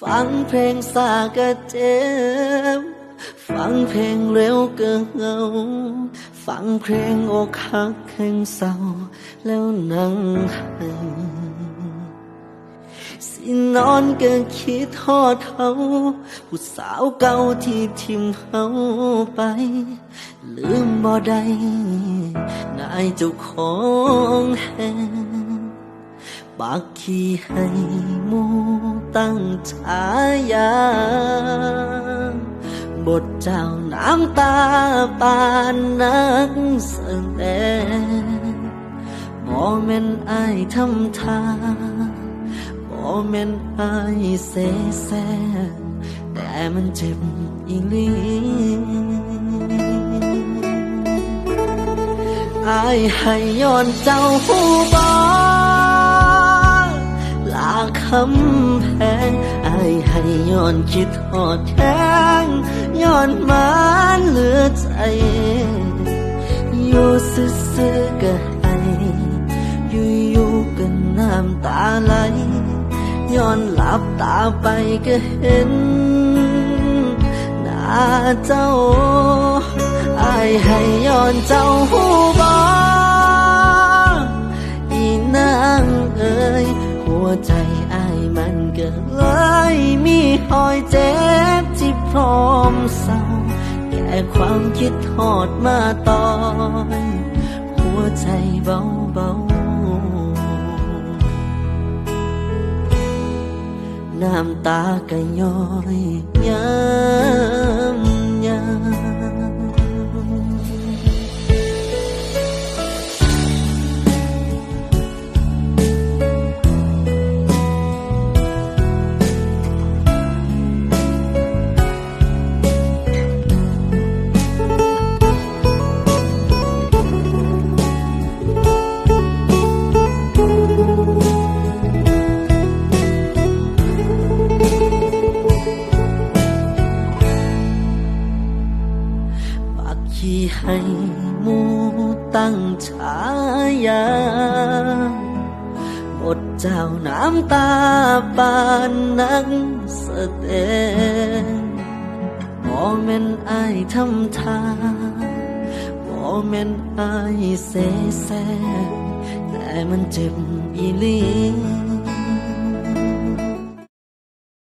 ฟังเพลงสาก็เจ็บฟังเพลงเร็วก็เหงา ฟังเพลงอกหักแห่งเศร้า แล้วนั่งให้สินอนก็คิดทอดเขาผู้สาวเก่าที่ทิมเขาไป ลืมบ่ได้นายเจ้าของแหงปากขี้ให้หมู ตั้งฉายา บทเจ้าน้ำตาปานนักแสดงบ่แม่นอายทำทาบ่แม่นอายเสแสร้งแต่มันเจ็บอีหลีอายให้ย้อนเจ้าหูบอำแพงอายให้ย้อนคิดทอดแทงย้อนมันเหลือใจอยู่ซื่อๆก็ให้อยู่ๆก็น้ำตาไหลย้อนหลับตาไปก็เห็นหน้าเจ้าอายให้ย้อนเจ้าหู มีหอยเจ็บที่พร้อมเศร้าแก่ความคิดทอดมาตอน หัวใจเบาเบาน้ำตาก็ย้อยยา ปากขี้ให้มูตั้งฉายาบทเจ้าน้ำตาปานนักแสดงบ่แม่นอายทำทาบ่แม่นอายเสแสร้งแต่มันเจ็บอีลี